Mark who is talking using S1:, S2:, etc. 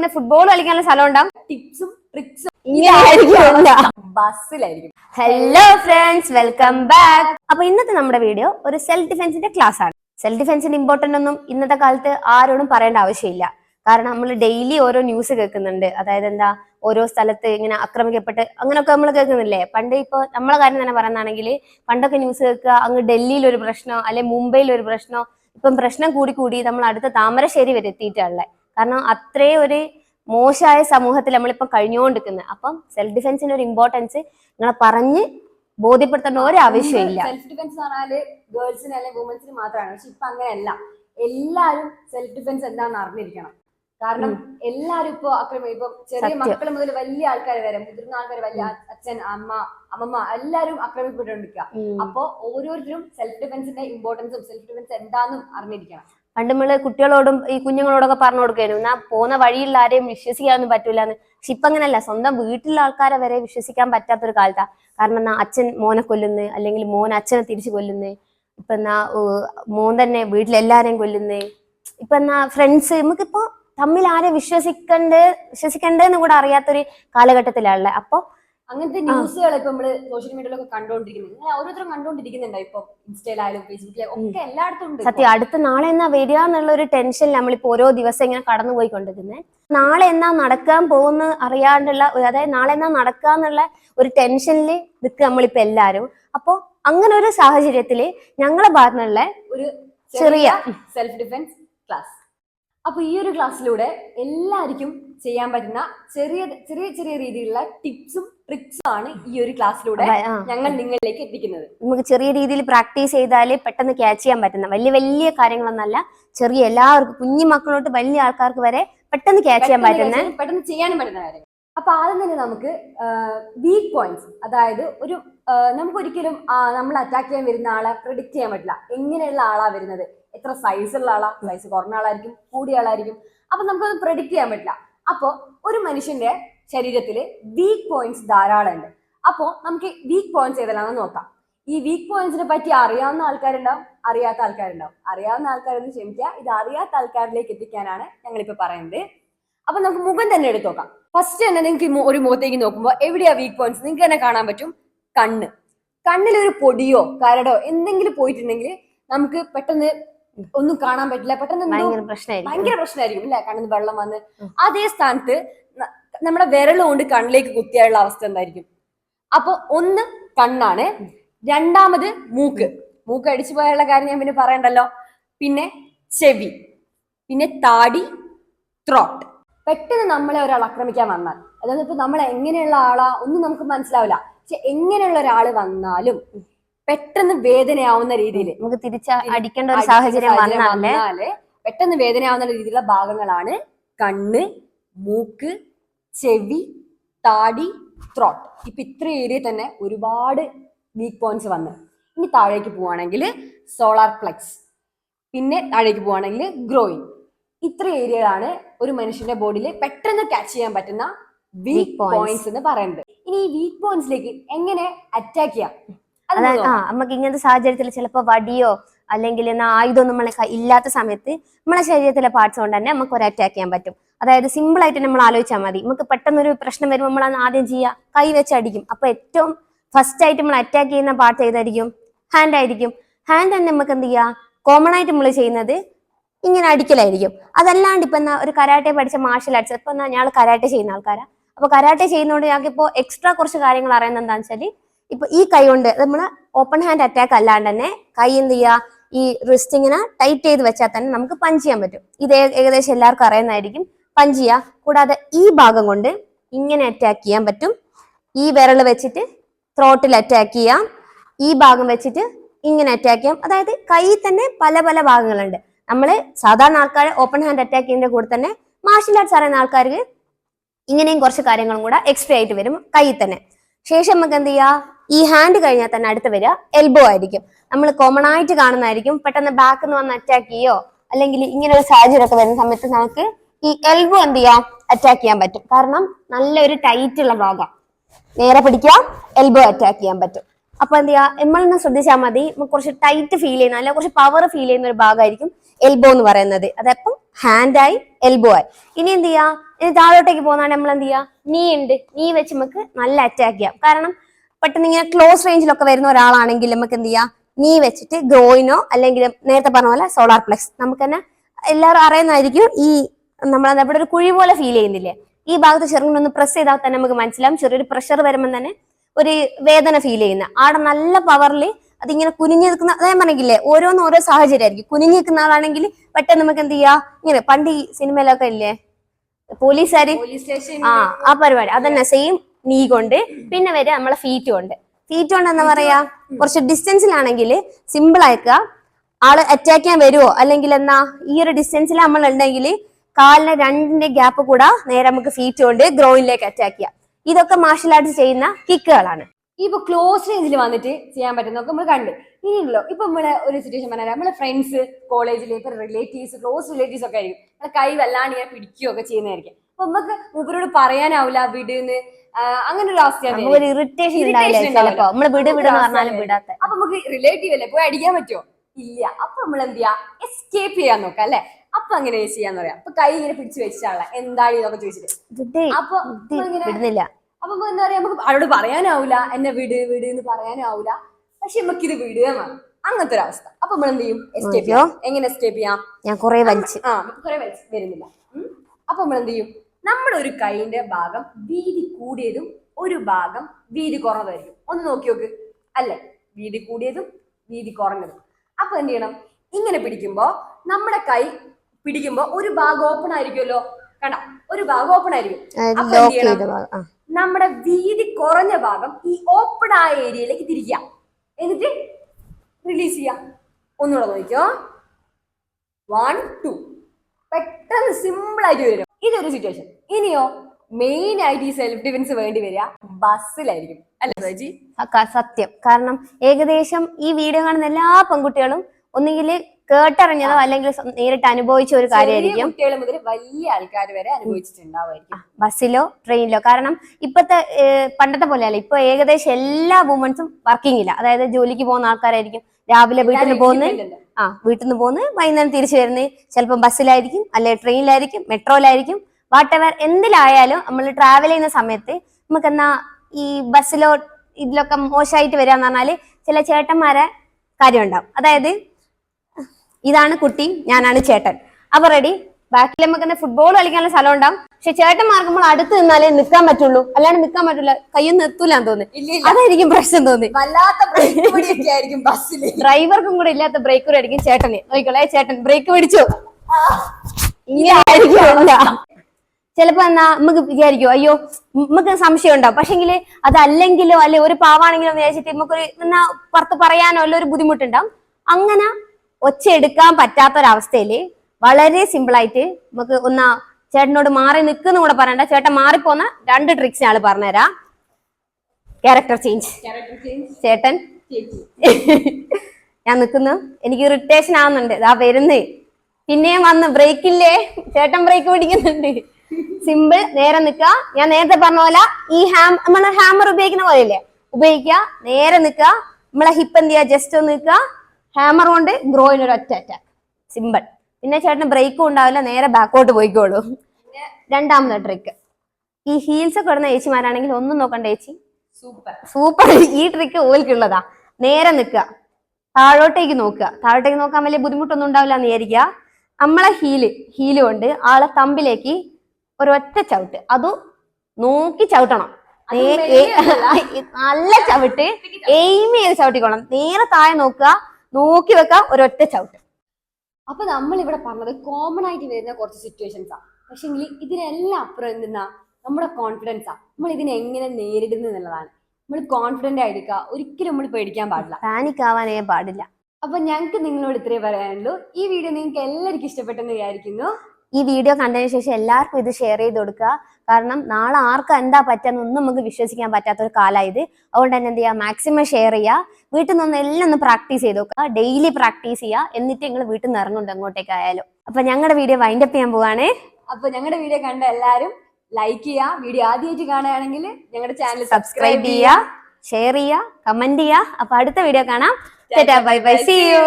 S1: പിന്നെ ഫുട്ബോൾ കളിക്കാനുള്ള സ്ഥലം ഉണ്ടാവും
S2: ടിപ്സും ട്രിക്സും ബസ്സിലായിരിക്കും
S1: ഹലോ ഫ്രണ്ട്സ് വെൽക്കം ബാക്ക് അപ്പൊ ഇന്നത്തെ നമ്മുടെ വീഡിയോ ഒരു സെൽഫ് ഡിഫെൻസിന്റെ ക്ലാസ് ആണ്. സെൽഫ് ഡിഫെൻസിന്റെ ഇമ്പോർട്ടന്റ് ഒന്നും ഇന്നത്തെ കാലത്ത് ആരോടും പറയേണ്ട ആവശ്യമില്ല. കാരണം നമ്മൾ ഡെയിലി ഓരോ ന്യൂസ് കേൾക്കുന്നുണ്ട്. അതായത് എന്താ ഓരോ സ്ഥലത്ത് ഇങ്ങനെ ആക്രമിക്കപ്പെട്ട് അങ്ങനെയൊക്കെ നമ്മൾ കേൾക്കുന്നില്ലേ? പണ്ട് ഇപ്പൊ നമ്മളെ കാര്യം തന്നെ പറയുന്നതാണെങ്കിൽ പണ്ടൊക്കെ ന്യൂസ് കേൾക്കുക അങ്ങ് ഡൽഹിയിൽ ഒരു പ്രശ്നമോ അല്ലെ മുംബൈയിൽ ഒരു പ്രശ്നമോ ഇപ്പം പ്രശ്നം കൂടി കൂടി നമ്മൾ അടുത്ത താമരശ്ശേരി വരെ എത്തിയിട്ടുള്ളത് കാരണം അത്രേ ഒരു മോശമായ സമൂഹത്തിൽ നമ്മളിപ്പം കഴിഞ്ഞുകൊണ്ടിരിക്കുന്നത് അപ്പം സെൽഫ് ഡിഫെൻസിന്റെ ഒരു ഇമ്പോർട്ടൻസ് നിങ്ങളെ പറഞ്ഞ് ബോധ്യപ്പെടുത്തേണ്ട ഒരു ആവശ്യമില്ല.
S2: സെൽഫ് ഡിഫെൻസ് എന്ന് പറഞ്ഞാൽ ഗേൾസിന് അല്ലെങ്കിൽ വുമൻസിന് മാത്രമാണ്. പക്ഷെ ഇപ്പൊ അങ്ങനെയല്ല. എല്ലാരും സെൽഫ് ഡിഫെൻസ് എന്താണെന്ന് അറിഞ്ഞിരിക്കണം. കാരണം എല്ലാരും ഇപ്പൊ അക്രമ ഇപ്പൊ ചെറിയ മക്കൾ മുതൽ വലിയ ആൾക്കാർ വരെ മുതിർന്ന ആൾക്കാർ വലിയ അച്ഛൻ അമ്മ അമ്മമ്മ എല്ലാരും ആക്രമിക്കപ്പെട്ടുകൊണ്ടിരിക്കുക
S1: അപ്പോ
S2: അപ്പൊ ഓരോരുത്തരും സെൽഫ് ഡിഫെൻസിന്റെ ഇമ്പോർട്ടൻസും സെൽഫ് ഡിഫെൻസ് എന്താണെന്നും അറിഞ്ഞിരിക്കണം.
S1: പണ്ട് നമ്മൾ കുട്ടികളോടും ഈ കുഞ്ഞുങ്ങളോടൊക്കെ പറഞ്ഞു കൊടുക്കായിരുന്നു എന്നാ പോകുന്ന വഴിയുള്ള ആരെയും വിശ്വസിക്കാനൊന്നും പറ്റൂല എന്ന്. പക്ഷെ ഇപ്പൊ അങ്ങനല്ല. സ്വന്തം വീട്ടിലുള്ള ആൾക്കാരെ വരെ വിശ്വസിക്കാൻ പറ്റാത്തൊരു കാലത്താ. കാരണം എന്നാ അച്ഛൻ മോനെ കൊല്ലുന്നു അല്ലെങ്കിൽ മോൻ അച്ഛനെ തിരിച്ചു കൊല്ലുന്നു ഇപ്പൊ എന്നാ മോൻ തന്നെ വീട്ടിലെല്ലാരെയും കൊല്ലുന്നു. ഇപ്പൊ എന്നാ ഫ്രണ്ട്സ് നമുക്കിപ്പോ തമ്മിൽ ആരെ വിശ്വസിക്കണ്ടേ വിശ്വസിക്കണ്ടേന്ന് കൂടെ അറിയാത്തൊരു കാലഘട്ടത്തിലാണല്ലേ അപ്പൊ
S2: അങ്ങനത്തെ ന്യൂസുകൾ ഇപ്പൊ നമ്മൾ സോഷ്യൽ മീഡിയയിലൊക്കെ കണ്ടോണ്ടിരിക്കുന്നത് ഇങ്ങനെ ഓരോരുത്തരും കണ്ടോണ്ടിരിക്കുന്നുണ്ടോ ഇപ്പൊ? ഇൻസ്റ്റയിലായാലും ഫേസ്ബുക്കിലായാലും ഒക്കെ എല്ലായിടത്തും ഉണ്ട്
S1: സത്യം അടുത്ത നാളെ എന്നാ വരിക എന്നുള്ള ഒരു ടെൻഷൻ നമ്മളിപ്പോ ഓരോ ദിവസം ഇങ്ങനെ കടന്നു പോയിക്കൊണ്ടിരിക്കുന്നത് നാളെ എന്നാ നടക്കാൻ പോകുന്ന അറിയാണ്ടുള്ള അതായത് നാളെ എന്നാ നടക്കാന്നുള്ള ഒരു ടെൻഷനിൽ നിൽക്കുക നമ്മളിപ്പോ എല്ലാരും. അപ്പോ അങ്ങനെ ഒരു സാഹചര്യത്തിൽ ഞങ്ങളെ ഭാഗത്തുള്ള
S2: ഒരു
S1: ചെറിയ
S2: സെൽഫ് ഡിഫെൻസ് ക്ലാസ് അപ്പൊ ഈ ഒരു ക്ലാസ്സിലൂടെ എല്ലാവർക്കും ചെയ്യാൻ പറ്റുന്ന ചെറിയ ചെറിയ ചെറിയ രീതിയിലുള്ള ടിപ്സും ട്രിക്സും ആണ് ഈ ഒരു ക്ലാസ്സിലൂടെ ഞങ്ങൾ നിങ്ങളിലേക്ക് എത്തിക്കുന്നത്.
S1: നമുക്ക് ചെറിയ രീതിയിൽ പ്രാക്ടീസ് ചെയ്താലേ പെട്ടെന്ന് ക്യാച്ച് ചെയ്യാൻ പറ്റുന്ന വലിയ വലിയ കാര്യങ്ങളൊന്നല്ല ചെറിയ എല്ലാവർക്കും കുഞ്ഞു മക്കളോട്ട് വലിയ ആൾക്കാർക്ക് വരെ പെട്ടെന്ന് ക്യാച്ച് ചെയ്യാൻ പറ്റുന്ന
S2: പെട്ടെന്ന് ചെയ്യാനും പറ്റുന്ന കാര്യം. അപ്പൊ ആദ്യം തന്നെ നമുക്ക് വീക്ക് പോയിന്റ്സ് അതായത് ഒരു നമുക്ക് ഒരിക്കലും നമ്മൾ അറ്റാക്ക് ചെയ്യാൻ വരുന്ന ആളെ പ്രിഡിക്റ്റ് ചെയ്യാൻ പറ്റില്ല. എങ്ങനെയുള്ള ആളാ വരുന്നത്? എത്ര സൈസ് ഉള്ള ആളാ? സൈസ് കുറഞ്ഞ ആളായിരിക്കും കൂടിയ ആളായിരിക്കും. അപ്പൊ നമുക്കത് പ്രിഡിക്റ്റ് ചെയ്യാൻ പറ്റില്ല. അപ്പോ ഒരു മനുഷ്യന്റെ ശരീരത്തിൽ വീക്ക് പോയിന്റ്സ് ധാരാളം ഉണ്ട് അപ്പോൾ നമുക്ക് വീക്ക് പോയിന്റ്സ് ഏതെല്ലാമെന്ന് നോക്കാം. ഈ വീക്ക് പോയിന്റ്സിനെ പറ്റി അറിയാവുന്ന ആൾക്കാരുണ്ടാവും അറിയാത്ത ആൾക്കാരുണ്ടാവും. അറിയാവുന്ന ആൾക്കാരെന്ന് ക്ഷമിക്കുക ഇത് അറിയാത്ത ആൾക്കാരിലേക്ക് എത്തിക്കാനാണ് ഞങ്ങളിപ്പോൾ പറയുന്നത്. അപ്പൊ നമുക്ക് മുഖം തന്നെ എടുത്ത് നോക്കാം. ഫസ്റ്റ് തന്നെ നിങ്ങൾക്ക് ഒരു മുഖത്തേക്ക് നോക്കുമ്പോൾ എവിടെയാ വീക്ക് പോയിന്റ്സ് നിങ്ങൾക്ക് തന്നെ കാണാൻ പറ്റും കണ്ണ്. കണ്ണിലൊരു പൊടിയോ കരടോ എന്തെങ്കിലും പോയിട്ടുണ്ടെങ്കിൽ നമുക്ക് പെട്ടെന്ന് ഒന്നും കാണാൻ പറ്റില്ല. പെട്ടെന്ന്
S1: ഭയങ്കര പ്രശ്നമായിരിക്കും.
S2: ഭയങ്കര പ്രശ്നമായിരിക്കും അല്ലെ കണ്ണിന് വെള്ളം വന്ന്. അതേ സ്ഥാനത്ത് നമ്മുടെ വിരൽ കൊണ്ട് കണ്ണിലേക്ക് കുത്തിയായുള്ള അവസ്ഥ എന്തായിരിക്കും? അപ്പൊ ഒന്ന് കണ്ണാണ് രണ്ടാമത് മൂക്ക്. മൂക്ക് അടിച്ചു പോയുള്ള കാര്യം ഞാൻ പിന്നെ പറയണ്ടല്ലോ. പിന്നെ ചെവി പിന്നെ താടി ത്രോട്ട് പെട്ടെന്ന് നമ്മളെ ഒരാൾ ആക്രമിക്കാൻ വന്നാൽ അതായത് ഇപ്പൊ നമ്മൾ എങ്ങനെയുള്ള ആളാ ഒന്നും നമുക്ക് മനസ്സിലാവില്ല. പക്ഷെ എങ്ങനെയുള്ള ഒരാൾ വന്നാലും പെട്ടെന്ന് വേദനയാവുന്ന രീതിയിൽ
S1: നമുക്ക് തിരിച്ച് അടിക്കേണ്ട ഒരു സാഹചര്യം വന്നാലേ
S2: പെട്ടെന്ന് വേദനയാവുന്ന രീതിയിലുള്ള ഭാഗങ്ങളാണ് കണ്ണ് മൂക്ക് ചെവി താടി ത്രോട്ട് ഇപ്പൊ ഇത്ര ഏരിയ തന്നെ ഒരുപാട് വീക്ക് പോയിന്റ്സ് വന്ന്. ഇനി താഴേക്ക് പോവാണെങ്കിൽ സോളാർ പ്ലെക്സ് പിന്നെ താഴേക്ക് പോവാണെങ്കിൽ ഗ്രോയിങ് ഇത്ര ഏരിയകളാണ് ഒരു മനുഷ്യന്റെ ബോഡിയിൽ പെട്ടെന്ന് ക്യാച്ച് ചെയ്യാൻ പറ്റുന്ന വീക്ക്. പോയിന്റ്സ് എന്ന് പറയുന്നത്. ഇനി ഈ വീക്ക് പോയിന്റ്സിലേക്ക് എങ്ങനെ അറ്റാക്ക് ചെയ്യാം?
S1: അതായത് ആ നമുക്ക് ഇങ്ങനത്തെ സാഹചര്യത്തിൽ ചിലപ്പോൾ വടിയോ അല്ലെങ്കിൽ എന്നാ ആയുധം നമ്മളെ ഇല്ലാത്ത സമയത്ത് നമ്മളെ ശരീരത്തിലെ പാർട്സ് കൊണ്ട് തന്നെ നമുക്ക് ഒരു അറ്റാക്ക് ചെയ്യാൻ പറ്റും. അതായത് സിമ്പിൾ ആയിട്ട് നമ്മൾ ആലോചിച്ചാൽ മതി. നമുക്ക് പെട്ടെന്ന് ഒരു പ്രശ്നം വരുമ്പോൾ നമ്മൾ ആദ്യം ചെയ്യുക കൈ വെച്ച് അടിക്കും. അപ്പൊ ഏറ്റവും ഫസ്റ്റ് ആയിട്ട് നമ്മൾ അറ്റാക്ക് ചെയ്യുന്ന പാർട്ട് ഏതായിരിക്കും? ഹാൻഡ് ആയിരിക്കും. ഹാൻഡ് തന്നെ നമുക്ക് എന്ത് ചെയ്യുക കോമൺ ആയിട്ട് നമ്മൾ ചെയ്യുന്നത് ഇങ്ങനെ അടിക്കലായിരിക്കും. അതല്ലാണ്ട് ഇപ്പൊ എന്നാ ഒരു കരാട്ടെ പഠിച്ച മാർഷൽ ആർട്സ് ഇപ്പൊ എന്നാ ഞങ്ങൾ കരാട്ടെ ചെയ്യുന്ന ആൾക്കാരാ. അപ്പൊ കരാട്ടെ ചെയ്യുന്നതുകൊണ്ട് ഞങ്ങൾക്ക് ഇപ്പോൾ എക്സ്ട്രാ കുറച്ച് കാര്യങ്ങൾ അറിയുന്നത് എന്താണെന്ന് വെച്ചാൽ ഇപ്പൊ ഈ കൈ കൊണ്ട് നമ്മൾ ഓപ്പൺ ഹാൻഡ് അറ്റാക്ക് അല്ലാണ്ട് തന്നെ കൈ എന്ത് ചെയ്യുക ഈ റിസ്റ്റ് ഇങ്ങനെ ടൈറ്റ് ചെയ്ത് വെച്ചാൽ തന്നെ നമുക്ക് പഞ്ച് ചെയ്യാൻ പറ്റും. ഇത് ഏകദേശം എല്ലാവർക്കും അറിയുന്നതായിരിക്കും. പഞ്ച് ചെയ്യുക കൂടാതെ ഈ ഭാഗം കൊണ്ട് ഇങ്ങനെ അറ്റാക്ക് ചെയ്യാൻ പറ്റും. ഈ വിരൽ വെച്ചിട്ട് ത്രോട്ടിൽ അറ്റാക്ക് ചെയ്യാം. ഈ ഭാഗം വെച്ചിട്ട് ഇങ്ങനെ അറ്റാക്ക് ചെയ്യാം. അതായത് കൈ തന്നെ പല പല ഭാഗങ്ങളുണ്ട്. നമ്മൾ സാധാരണ ആൾക്കാർ ഓപ്പൺ ഹാൻഡ് അറ്റാക്ക് ചെയ്യുന്നതിന്റെ കൂടെ തന്നെ മാർഷൽ ആർട്സ് അറിയുന്ന ആൾക്കാർക്ക് ഇങ്ങനെയും കുറച്ച് കാര്യങ്ങളും കൂടെ എക്സ്ട്രാ ആയിട്ട് വരും കൈ തന്നെ. ശേഷം നമുക്ക് എന്ത് ചെയ്യാം? ഈ ഹാൻഡ് കഴിഞ്ഞാൽ തന്നെ അടുത്ത് വരിക. എൽബോ ആയിരിക്കും. നമ്മൾ കോമൺ ആയിട്ട് കാണുന്നതായിരിക്കും. പെട്ടെന്ന് ബാക്ക് നിന്ന് വന്ന് അറ്റാക്ക് ചെയ്യോ? അല്ലെങ്കിൽ ഇങ്ങനെ ഒരു സാഹചര്യം ഒക്കെ വരുന്ന സമയത്ത് നമുക്ക് ഈ എൽബോ എന്ത് ചെയ്യാം? അറ്റാക്ക് ചെയ്യാൻ പറ്റും. കാരണം നല്ലൊരു ടൈറ്റ് ഉള്ള ഭാഗം. നേരെ പിടിക്കുക എൽബോ അറ്റാക്ക് ചെയ്യാൻ പറ്റും. അപ്പൊ എന്ത് ചെയ്യാ? നമ്മളെന്നെ ശ്രദ്ധിച്ചാൽ മതി. കുറച്ച് ടൈറ്റ് ഫീൽ ചെയ്യുന്ന അല്ലെങ്കിൽ കുറച്ച് പവർ ഫീൽ ചെയ്യുന്ന ഒരു ഭാഗമായിരിക്കും എൽബോ എന്ന് പറയുന്നത്. അതെപ്പം ആയി എൽബോ ആയി. ഇനി എന്ത് ചെയ്യാ? ഇനി താഴോട്ടേക്ക് പോകുന്നതാണ് നമ്മൾ എന്ത് ചെയ്യാ? നീ ഉണ്ട്. നീ വെച്ച് നമുക്ക് നല്ല അറ്റാക്ക് ചെയ്യാം. കാരണം പെട്ടെന്ന് ഇങ്ങനെ ക്ലോസ് റേഞ്ചിലൊക്കെ വരുന്ന ഒരാളാണെങ്കിൽ നമുക്ക് എന്ത് ചെയ്യാം? നീ വെച്ചിട്ട് ഗ്രോയിനോ അല്ലെങ്കിൽ നേരത്തെ പറഞ്ഞ പോലെ സോളാർ പ്ലക്സ് നമുക്ക് തന്നെ എല്ലാവരും അറിയുന്നതായിരിക്കും ഈ നമ്മൾ ഇവിടെ ഒരു കുഴി പോലെ ഫീൽ ചെയ്യുന്നില്ലേ? ഈ ഭാഗത്ത് ചെറുങ്ങനെ പ്രസ് ചെയ്താൽ തന്നെ നമുക്ക് മനസ്സിലാവും. ചെറിയൊരു പ്രഷർ വരുമ്പോൾ തന്നെ ഒരു വേദന ഫീൽ ചെയ്യുന്ന. ആടെ നല്ല പവറിൽ അതിങ്ങനെ കുനിഞ്ഞു നിൽക്കുന്ന അതേ പറഞ്ഞില്ലേ ഓരോന്നും ഓരോ സാഹചര്യമായിരിക്കും. കുനിഞ്ഞു നിൽക്കുന്ന ആളാണെങ്കിൽ പെട്ടെന്ന് നമുക്ക് എന്ത് ചെയ്യാ? ഇങ്ങനെ പണ്ട് ഈ സിനിമയിലൊക്കെ ഇല്ലേ?
S2: പോലീസുകാർ
S1: ആ ആ പരിപാടി. അതന്നെ സെയിം നീ കൊണ്ട് പിന്നെ വരെ നമ്മളെ ഫീറ്റ് കൊണ്ട്. ഫീറ്റ് കൊണ്ട് എന്താ പറയാ? കുറച്ച് ഡിസ്റ്റൻസിലാണെങ്കിൽ സിമ്പിൾ ആക്കുക ആൾ അറ്റാക്ക് ചെയ്യാൻ വരുമോ അല്ലെങ്കിൽ എന്നാ? ഈ ഒരു ഡിസ്റ്റൻസിൽ നമ്മൾ ഉണ്ടെങ്കിൽ കാലിന്റെ രണ്ടിന്റെ ഗ്യാപ്പ് കൂടെ നേരെ നമുക്ക് ഫീറ്റ് കൊണ്ട് ഗ്രോയിലേക്ക് അറ്റാക്ക് ചെയ്യാം. ഇതൊക്കെ മാർഷൽ ആർട്സ് ചെയ്യുന്ന കിക്കുകളാണ്
S2: ഇപ്പൊ ക്ലോസ് റേഞ്ചിൽ വന്നിട്ട് ചെയ്യാൻ പറ്റുന്ന നമ്മൾ കണ്ട്. ഇനിയുണ്ടല്ലോ ഇപ്പൊ നമ്മളെ ഒരു സിറ്റുവേഷൻ പറഞ്ഞാൽ നമ്മളെ ഫ്രണ്ട്സ് കോളേജിൽ ഇപ്പൊ റിലേറ്റീവ്സ് ക്ലോസ് റിലേറ്റീവ്സ് ഒക്കെ ആയിരിക്കും. കൈ വല്ലാണ്ട് ഇങ്ങനെ പിടിക്കുകയൊക്കെ ചെയ്യുന്നതായിരിക്കും. അപ്പൊ നമുക്ക് മൂപ്പരോട് പറയാനാവില്ല വിടുന്ന്. അങ്ങനെ ഒരു അവസ്ഥയാണ്
S1: ഇറിറ്റേഷൻ ചിലപ്പോ. നമ്മൾ വിട് വിട് പറഞ്ഞാലും വിടാത്ത.
S2: അപ്പൊ നമുക്ക് റിലേറ്റീവ് അല്ലേ? പോയി അടിക്കാൻ പറ്റുമോ ഇല്ല. അപ്പൊ നമ്മൾ എന്ത് ചെയ്യാ എസ്കേപ്പ് ചെയ്യാൻ നോക്കാം അല്ലെ? അപ്പൊ അങ്ങനെ ചെയ്യാന്ന് പറയാം. അപ്പൊ കൈ ഇങ്ങനെ പിടിച്ചു വെച്ചാളെ എന്താണ് ഇതൊക്കെ ചോദിച്ചിട്ട്. അപ്പൊ
S1: വിടുന്നില്ല.
S2: അപ്പൊ എന്താ പറയാ? നമുക്ക് അവരോട് പറയാനാവൂല. എന്നെ വിട് വിട് എന്ന് പറയാനാവൂല. പക്ഷെ നമുക്ക് ഇത് വിടുക വേണം. അങ്ങനത്തെ ഒരു അവസ്ഥ. അപ്പൊ നമ്മൾ എന്ത് ചെയ്യും എസ്കേപ്പ് ചെയ്യാം. എങ്ങനെ എസ്കേപ്പ് ചെയ്യാം?
S1: ഞാൻ കുറെ വലിച്ച്.
S2: ആ കുറെ വലിച്ച്. വരുന്നില്ല. അപ്പൊ നമ്മൾ എന്ത് ചെയ്യും നമ്മുടെ ഒരു കൈയിന്റെ ഭാഗം വീതി കൂടിയതും ഒരു ഭാഗം വീതി കുറഞ്ഞതായിരിക്കും. ഒന്ന് നോക്കി നോക്ക്. അല്ലേ? വീതി കൂടിയതും വീതി കുറഞ്ഞതും. അപ്പൊ എന്ത് ചെയ്യണം? ഇങ്ങനെ പിടിക്കുമ്പോ നമ്മുടെ കൈ പിടിക്കുമ്പോ ഒരു ഭാഗം ഓപ്പൺ ആയിരിക്കുമല്ലോ. കണ്ട? ഒരു ഭാഗം ഓപ്പൺ ആയിരിക്കും. അപ്പൊ എന്ത് ചെയ്യണം? നമ്മുടെ വീതി കുറഞ്ഞ ഭാഗം ഈ ഓപ്പൺ ആയ ഏരിയയിലേക്ക് തിരിക്കുക. എന്നിട്ട് റിലീസ് ചെയ്യ ഒന്നുകൂടെ നോക്കിയോ വൺ ടു പെട്ടെന്ന് സിമ്പിൾ ആയിട്ട് വരും. ഇതൊരു സിറ്റുവേഷൻ ഇനിയോ മെയിൻ ആയിട്ട് ഈ സെൽഫ് ഡിഫൻസ് വേണ്ടി വരിക ബസ്സിലായിരിക്കും. അല്ലേ സജി
S1: സത്യം. കാരണം ഏകദേശം ഈ വീഡിയോ കാണുന്ന എല്ലാ പെൺകുട്ടികളും ഒന്നുകിൽ കേട്ടറിഞ്ഞതോ അല്ലെങ്കിൽ നേരിട്ട് അനുഭവിച്ച ഒരു കാര്യമായിരിക്കും.
S2: കുട്ടികൾ മുതൽ വലിയ ആൾക്കാർ വരെ അനുഭവിച്ചിട്ടുണ്ടാവുമായിരിക്കും.
S1: ബസ്സിലോ ട്രെയിനിലോ കാരണം ഇപ്പത്തെ പണ്ടത്തെ പോലെയല്ല. ഇപ്പൊ ഏകദേശം എല്ലാ വുമൻസും വർക്കിംഗ് ഇല്ല. അതായത് ജോലിക്ക് പോകുന്ന ആൾക്കാരായിരിക്കും. രാവിലെ വീട്ടിൽ നിന്ന്
S2: പോകുന്നത്.
S1: ആ വീട്ടിൽ നിന്ന് പോകുന്നത് വൈകുന്നേരം തിരിച്ചു വരുന്നത് ചിലപ്പം ബസ്സിലായിരിക്കും അല്ലെ ട്രെയിനിലായിരിക്കും മെട്രോയിലായിരിക്കും വാട്ട് എവർ എന്തിലായാലും നമ്മൾ ട്രാവൽ ചെയ്യുന്ന സമയത്ത് നമുക്ക് എന്നാ ഈ ബസ്സിലോ ഇതിലൊക്കെ മോശമായിട്ട് വരിക എന്ന് പറഞ്ഞാൽ ചില ചേട്ടന്മാരെ കാര്യം ഉണ്ടാവും അതായത് ഇതാണ് കുട്ടി ഞാനാണ് ചേട്ടൻ. അപ്പൊ റെഡി ബാക്കിൽ നമുക്ക് ഫുട്ബോൾ കളിക്കാനുള്ള സ്ഥലം ഉണ്ടാവും. പക്ഷെ ചേട്ടൻ മാർക്കുമ്പോൾ അടുത്ത് നിന്നാലേ നിൽക്കാൻ പറ്റുള്ളൂ. അല്ലാണ്ട് നിൽക്കാൻ പറ്റില്ല. കയ്യൊന്നും തോന്നുന്നു
S2: ഇല്ല ഇല്ല.
S1: അതായിരിക്കും പ്രശ്നം തോന്നി.
S2: വല്ലാത്ത ബ്രേക്ക് ആയിരിക്കും ബസ്സിൽ
S1: ഡ്രൈവർക്കും കൂടെ ഇല്ലാത്ത ബ്രേക്ക് അടിക്കും ചേട്ടന്. നോക്കിക്കോളെ ചേട്ടൻ ബ്രേക്ക് പിടിച്ചു. ഇങ്ങനെ ആയിരിക്കും ചിലപ്പോ എന്നാ നമുക്ക് വിചാരിക്കും അയ്യോ നമുക്ക് സംശയം ഉണ്ടാവും. പക്ഷെങ്കിൽ അതല്ലെങ്കിലോ അല്ലെ ഒരു പാവാണെങ്കിലോ വിചാരിച്ചിട്ട് നമുക്കൊരു എന്നാ പുറത്ത് പറയാനോ അല്ല ഒരു ബുദ്ധിമുട്ടുണ്ടാവും. അങ്ങനെ ഒച്ച എടുക്കാൻ പറ്റാത്തൊരവസ്ഥയിൽ വളരെ സിമ്പിൾ ആയിട്ട് നമുക്ക് ഒന്നാ ചേട്ടനോട് മാറി നിൽക്കുന്ന കൂടെ പറയണ്ട. ചേട്ടൻ മാറിപ്പോന്ന രണ്ട് ട്രിക്സ് ഞാൻ പറഞ്ഞുതരാം. ക്യാരക്ടർ ചേഞ്ച് ചേട്ടൻ. ഞാൻ നിൽക്കുന്നു എനിക്ക് ഇറിറ്റേഷൻ ആവുന്നുണ്ട്. ഇതാ വരുന്നേ. പിന്നെയും വന്ന് ബ്രേക്കില്ലേ ചേട്ടൻ ബ്രേക്ക് പിടിക്കുന്നുണ്ട്. സിമ്പിൾ നേരെ നിൽക്കുക. ഞാൻ നേരത്തെ പറഞ്ഞ പോലെ ഈ ഹാം നമ്മളെ ഹാമർ ഉപയോഗിക്കുന്ന പോലെയല്ലേ? ഉപയോഗിക്കുക. നേരെ നിൽക്കുക. നമ്മളെ ഹിപ്പ് എന്ത് ചെയ്യുക? ജസ്റ്റ് ഒന്ന് നിൽക്കുക. ഹാമർ കൊണ്ട് ഗ്രോയിൻ ഒരു ഒറ്റ അറ്റാക്ക് സിമ്പിൾ പിന്നെ ചേട്ടന് ബ്രേക്കും ഉണ്ടാവില്ല നേരെ ബാക്കോട്ട് പോയിക്കോളൂ. രണ്ടാമത്തെ ട്രിക്ക് ഈ ഹീൽസ് ഒക്കെ ഇടുന്ന ചേച്ചിമാരാണെങ്കിൽ ഒന്നും നോക്കണ്ട ചേച്ചി.
S2: സൂപ്പർ
S1: സൂപ്പർ ഈ ട്രിക്ക് ഓൽക്കുള്ളതാ. നേരെ നിൽക്കുക. താഴോട്ടേക്ക് നോക്കുക. താഴോട്ടേക്ക് നോക്കാൻ വലിയ ബുദ്ധിമുട്ടൊന്നും ഉണ്ടാവില്ല എന്ന് വിചാരിക്കുക. നമ്മളെ ഹീൽ ഹീൽ കൊണ്ട് ആളെ തമ്പിലേക്ക് ഒരൊറ്റ ചവിട്ട്. അത് നോക്കി ചവിട്ടണം. നല്ല ചവിട്ട്. എയിം ചെയ്ത് ചവിട്ടിക്കോണം. നേരെ താഴെ നോക്കുക. നോക്കി വെക്കുക. ഒരൊറ്റ ചവിട്ട്.
S2: അപ്പൊ നമ്മൾ ഇവിടെ പറഞ്ഞത് കോമൺ ആയിട്ട് വരുന്ന കുറച്ച് സിറ്റുവേഷൻസ് സിറ്റുവേഷൻസാ പക്ഷെ ഇതിനെല്ലാം അപ്പുറം എന്തെന്നാ? നമ്മുടെ കോൺഫിഡൻസ് കോൺഫിഡൻസാ നമ്മൾ ഇതിനെ എങ്ങനെ നേരിടുന്നു എന്നുള്ളതാണ്. നമ്മൾ കോൺഫിഡന്റ് ആയിരിക്കുക ഒരിക്കലും നമ്മൾ പേടിക്കാൻ പാടില്ല.
S1: പാനിക് ആവാനേ പാടില്ല.
S2: അപ്പൊ ഞങ്ങൾക്ക് നിങ്ങളോട് ഇത്രേ പറയാനുള്ളൂ. ഈ വീഡിയോ നിങ്ങൾക്ക് എല്ലാവർക്കും ഇഷ്ടപ്പെട്ടെന്ന് വിചാരിക്കുന്നു.
S1: ഈ വീഡിയോ കണ്ടതിന് ശേഷം എല്ലാവർക്കും ഇത് ഷെയർ ചെയ്ത് കൊടുക്കുക. കാരണം നാളെ ആർക്കും എന്താ പറ്റാന്നൊന്നും നമുക്ക് വിശ്വസിക്കാൻ പറ്റാത്ത ഒരു കാലമായത് അതുകൊണ്ട് തന്നെ എന്ത് ചെയ്യുക? മാക്സിമം ഷെയർ ചെയ്യുക. വീട്ടിൽ നിന്ന് എല്ലാം ഒന്ന് പ്രാക്ടീസ് ചെയ്ത് നോക്കുക. ഡെയിലി പ്രാക്ടീസ് ചെയ്യുക. എന്നിട്ട് നിങ്ങൾ വീട്ടിൽ നിന്ന് ഇറങ്ങുന്നുണ്ട് എങ്ങോട്ടേക്കായാലും അപ്പൊ ഞങ്ങളുടെ വീഡിയോ വൈൻഡപ്പ് ചെയ്യാൻ പോവാണ്.
S2: അപ്പൊ ഞങ്ങളുടെ വീഡിയോ കണ്ട എല്ലാവരും ലൈക്ക് ചെയ്യുക. വീഡിയോ ആദ്യമായിട്ട് കാണുകയാണെങ്കിൽ ഞങ്ങളുടെ ചാനൽ
S1: സബ്സ്ക്രൈബ് ചെയ്യുക. ഷെയർ ചെയ്യുക. കമന്റ് ചെയ്യുക. അപ്പൊ അടുത്ത വീഡിയോ കാണാം. Bye bye C U